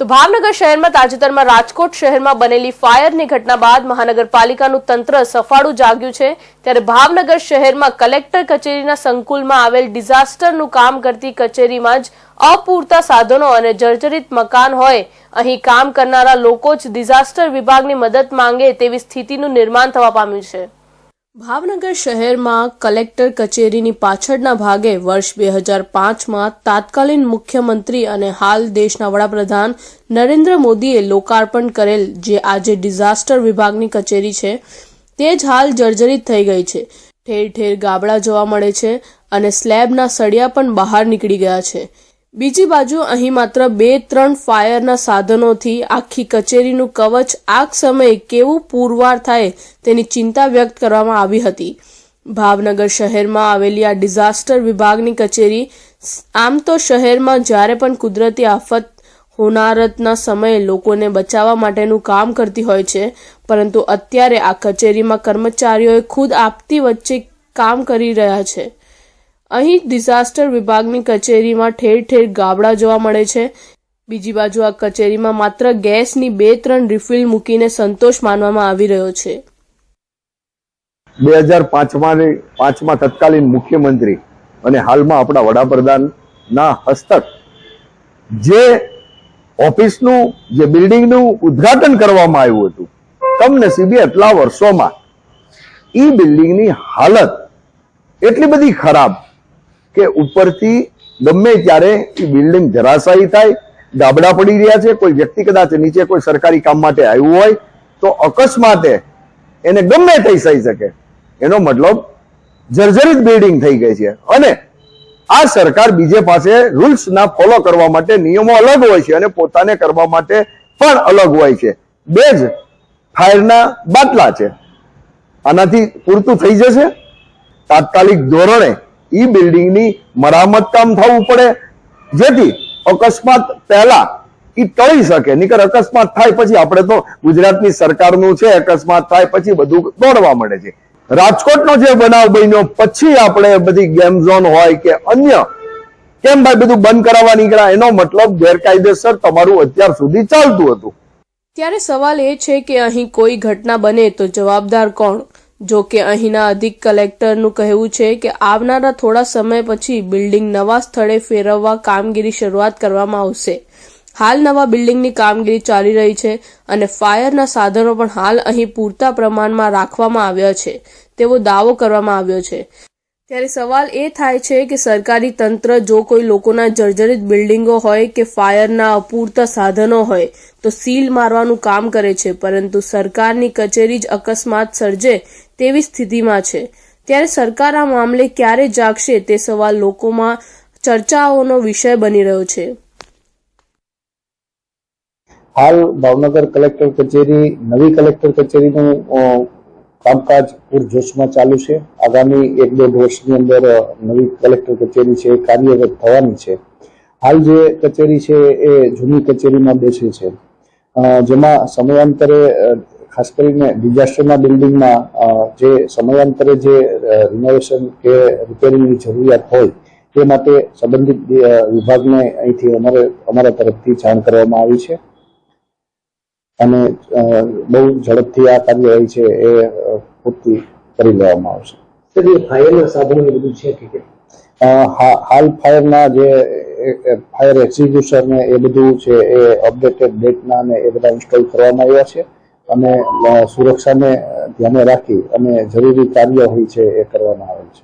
તો ભાવનગર શહેરમાં તાજેતરમાં રાજકોટ શહેરમાં બનેલી ફાયરની ઘટના બાદ મહાનગરપાલિકાનું તંત્ર સફાળું જાગ્યું છે. ત્યારે ભાવનગર શહેરમાં કલેક્ટર કચેરીના સંકુલમાં આવેલ ડિઝાસ્ટરનું કામ કરતી કચેરીમાં જ અપૂરતા સાધનો અને જર્જરિત મકાન હોય. અહીં કામ કરનારા લોકો જ ડિઝાસ્ટર વિભાગની મદદ માંગે તેવી સ્થિતિનું નિર્માણ થવા પામ્યું છે. ભાવનગર શહેરમાં કલેક્ટર કચેરીની પાછળના ભાગે વર્ષ બે હજાર પાંચમાં તાત્કાલિન મુખ્યમંત્રી અને હાલ દેશના વડાપ્રધાન નરેન્દ્ર મોદીએ લોકાર્પણ કરેલ જે આજે ડિઝાસ્ટર વિભાગની કચેરી છે, તે જ હાલ જર્જરિત થઈ ગઈ છે. ઠેર ઠેર ગાબડા જોવા મળે છે અને સ્લેબના સળિયા પણ બહાર નીકળી ગયા છે. બીજી બાજુ અહીં માત્ર બે ત્રણ ફાયરના સાધનોથી આખી કચેરીનું કવચ આગ સમયે કેવું પુરવાર થાય તેની ચિંતા વ્યક્ત કરવામાં આવી હતી. ભાવનગર શહેરમાં આવેલી આ ડિઝાસ્ટર વિભાગની કચેરી આમ તો શહેરમાં જ્યારે પણ કુદરતી આફત હોનારતના સમયે લોકોને બચાવવા માટેનું કામ કરતી હોય છે, પરંતુ અત્યારે આ કચેરીમાં કર્મચારીઓએ ખુદ આપતી વચ્ચે કામ કરી રહ્યા છે. અહીં ડિઝાસ્ટર વિભાગની કચેરીમાં ઠેર ઠેર ગાબડા જોવા મળે છે. બીજી બાજુ આ કચેરીમાં માત્ર ગેસની બે ત્રણ રિફિલ મૂકીને સંતોષ માનવામાં આવી રહ્યો છે. બે હજાર પાંચમાં પાંચમાં તત્કાલીન મુખ્યમંત્રી અને હાલમાં આપણા વડાપ્રધાનના હસ્તક જે ઓફિસનું, જે બિલ્ડિંગનું ઉદ્ઘાટન કરવામાં આવ્યું હતું. કમનસીબે એટલા વર્ષોમાં ઈ બિલ્ડિંગની હાલત એટલી બધી ખરાબ કે ઉપરથી ગમે ત્યારે એ બિલ્ડિંગ ધરાશાયી થાય ગાબડા પડી રહ્યા છે, કોઈ વ્યક્તિ કદાચ નીચે કોઈ સરકારી કામ માટે આવ્યું હોય, તો અકસ્માતે એને ગમે થઈ થઈ શકે. એનો મતલબ જર્જરિત બિલ્ડિંગ થઈ ગઈ છે. અને આ સરકાર બીજે પાસે રૂલ્સ ના ફોલો કરવા માટે નિયમો અલગ હોય છે અને પોતાને કરવા માટે પણ અલગ હોય છે. બે જ ફાયરના બાટલા છે. આનાથી પૂરતું થઈ જશે. તાત્કાલિક ધોરણે ઈ બિલ્ડિંગની મરામત કામ થવું પડે. જેથી અકસ્માત પહેલા એ ટળી શકે નીકળ અકસ્માત થાય પછી આપણે તો ગુજરાતની સરકારનું છે, અકસ્માત થાય પછી બધું દોડવા મળે છે. રાજકોટનો જે બનાવ બન્યો, પછી આપણે બધી ગેમ ઝોન હોય કે અન્ય, કેમ ભાઈ બધું બંધ કરાવવા નીકળ્યા? એનો મતલબ ગેરકાયદેસર તમારું અત્યાર સુધી ચાલતું હતું. ત્યારે સવાલ એ છે કે અહીં કોઈ ઘટના બને તો જવાબદાર કોણ? જો કે અહીંના અધિક કલેક્ટરનું કહેવું છે કે આવનારા થોડા સમય પછી બિલ્ડિંગ નવા સ્થળે ફેરવવા કામગીરી શરૂઆત કરવામાં આવશે. હાલ નવા બિલ્ડિંગની કામગીરી ચાલી રહી છે અને ફાયરના સાધનો પણ હાલ અહીં પૂરતા પ્રમાણમાં રાખવામાં આવ્યા છે. તેવો દાવો કરવામાં આવ્યો છે. ત્યારે સવાલ એ થાય છે કે સરકારી તંત્ર જો કોઈ લોકોના જર્જરિત બિલ્ડિંગો હોય કે ફાયરના અપૂરતા સાધનો હોય, તો સીલ મારવાનું કામ કરે છે, પરંતુ સરકારની કચેરી જ અકસ્માત સર્જે તેવી સ્થિતિમાં છે. ત્યારે સરકાર આ મામલે ક્યારે જાગશે તે સવાલ લોકોમાં ચર્ચાઓનો વિષય બની રહ્યો છે. હાલ ભાવનગર કલેક્ટર કચેરી, નવી કલેક્ટર કચેરીનું કામકાજ પૂરજોશમાં ચાલુ છે. આગામી એક દોઢ વર્ષની અંદર નવી કલેક્ટર કચેરી છે એ કાર્યરત થવાની છે. હાલ જે કચેરી છે એ જૂની કચેરીમાં બેસી છે. જેમાં સમયાંતરે ખાસ કરીને ડિઝાસ્ટરના બિલ્ડિંગમાં જે સમયાંતરે જે રિનોવેશન કે રિપેરિંગની જરૂરિયાત હોય તે માટે સંબંધિત વિભાગને અહીંથી અમારે, અમારા તરફથી જાણ કરવામાં આવી છે. અને બહુ ઝડપથી આ કાર્યવાહી છે એ પૂરતી કરી લેવામાં આવશે. ફાયરના સાધનો બધું છે કે હાલ ફાયરના જે ફાયર એક્ઝિક્યુશન એ બધું છે એ અપડેટેડ ડેટના ને એ બધા ઇન્સ્ટોલ કરવામાં આવ્યા છે. અને સુરક્ષાને ધ્યાને રાખી અને જરૂરી કાર્યવાહી છે એ કરવામાં આવેલ છે.